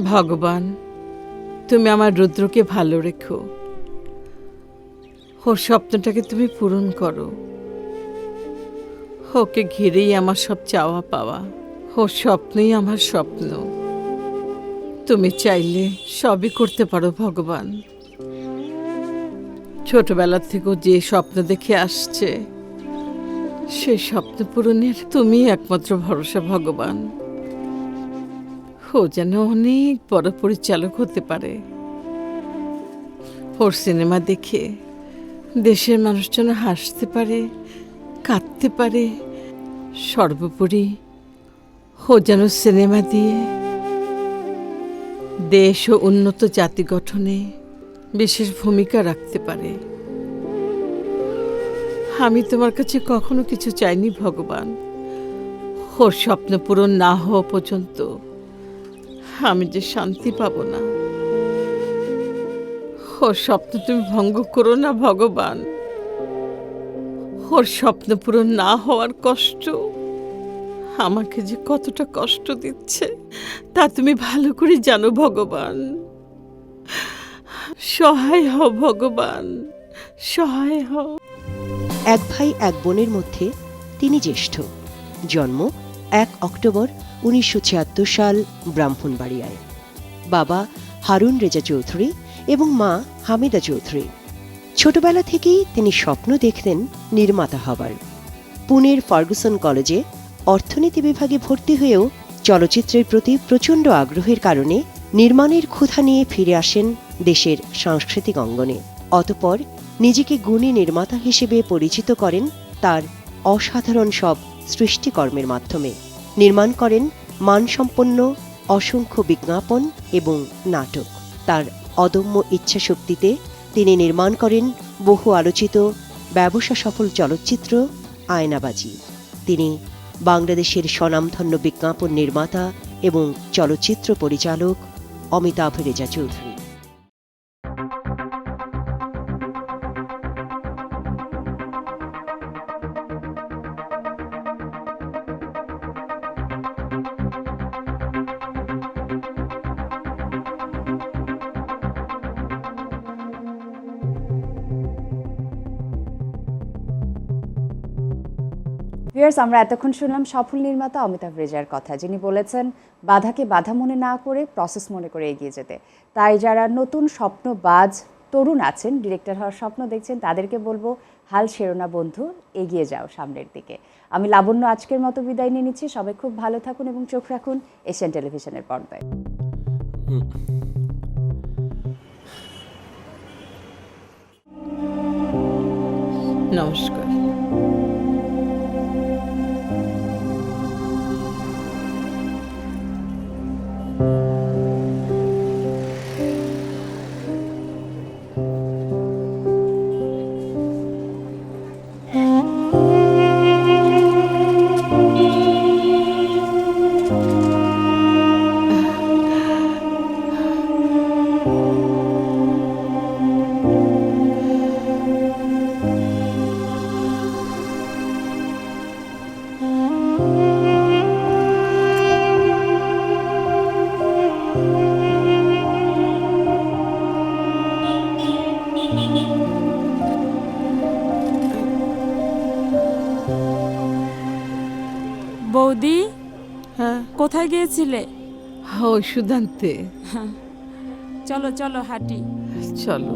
ভগবান, তুমি আমার রুদ্রকে ভালো রেখো। ওর স্বপ্নটাকে তুমি পূরণ করো। ওকে ঘিরেই আমার সব চাওয়া পাওয়া। ওর স্বপ্নই আমার স্বপ্ন। তুমি চাইলে সবই করতে পারো ভগবান। ছোটবেলা থেকেও যে স্বপ্ন দেখে আসছে সেই স্বপ্ন পূরণের তুমি একমাত্র ভরসা ভগবান। যেন অনেক বড় পরিচালক হতে পারে। ওর সিনেমা দেখে দেশের মানুষ যেন হাসতে পারে, কাঁদতে পারে। সর্বোপরি ও যেন সিনেমা দিয়ে দেশ ও উন্নত জাতি গঠনে বিশেষ ভূমিকা রাখতে পারে। আমি তোমার কাছে কখনো কিছু চাইনি, ভগবান। ওর স্বপ্ন পূরণ না হওয়া পর্যন্ত আমি যে শান্তি পাবো না। ওর স্বপ্ন তুমি ভঙ্গ করো না, ভগবান। ওর স্বপ্ন পূরণ না হওয়ার কষ্ট আমাকে যে কতটা কষ্ট দিচ্ছে, তা তুমি ভালো করে জানো, ভগবান। সহায় হও, ভগবান। সহায় হও। এক ভাই, এক বোনের মধ্যে তিনি জ্যেষ্ঠ। জন্ম এক অক্টোবর উনিশশো ছিয়াত্তর সাল ব্রাহ্মণবাড়িয়ায়। বাবা হারুন রেজা চৌধুরী এবং মা হামিদা চৌধুরী। ছোটবেলা থেকেই তিনি স্বপ্ন দেখতেন নির্মাতা হবার। পুনের ফার্গুসন কলেজে অর্থনীতি বিভাগে ভর্তি হয়েও চলচ্চিত্রের প্রতি প্রচণ্ড আগ্রহের কারণে নির্মাণের ক্ষুধা নিয়ে ফিরে আসেন দেশের সাংস্কৃতিক অঙ্গনে। অতপর নিজেকে গুণী নির্মাতা হিসেবে পরিচিত করেন তার অসাধারণ সব সৃষ্টিকর্মের মাধ্যমে নির্মাণ করেন মানসম্পন্ন অসংখ্য বিজ্ঞাপন এবং নাটক। তার অদম্য ইচ্ছাশক্তিতে তিনি নির্মাণ করেন বহু আলোচিত ব্যবসা সফল চলচ্চিত্র আয়নাবাজি। তিনি বাংলাদেশের স্বনামধন্য বিজ্ঞাপন নির্মাতা এবং চলচ্চিত্র পরিচালক অমিতাভ রেজা চৌধুরী। ভিউয়ার্স আমরা এতক্ষণ শুনলাম সফল নির্মাতা অমিতাভ রেজার কথা, যিনি বলেছেন, বাধাকে বাধা মনে না করে প্রসেস মনে করে এগিয়ে যেতে। তাই যারা নতুন স্বপ্নবাজ তরুণ আছেন ডিরেক্টর হওয়ার স্বপ্ন দেখছেন, তাদেরকে বলব, হাল শেরোনা বন্ধু, এগিয়ে যাও সামনের দিকে। আমি লাবণ্য আজকের মতো বিদায় নিয়ে নিচ্ছি। সবাই খুব ভালো থাকুন এবং চোখ রাখুন এশিয়ান টেলিভিশনের পর্দায়। নমস্কার। বৌদি হ্যাঁ। কোথায় গিয়েছিলে? হো সুদান্তে। হ্যাঁ চলো চলো হাঁটি। চলো।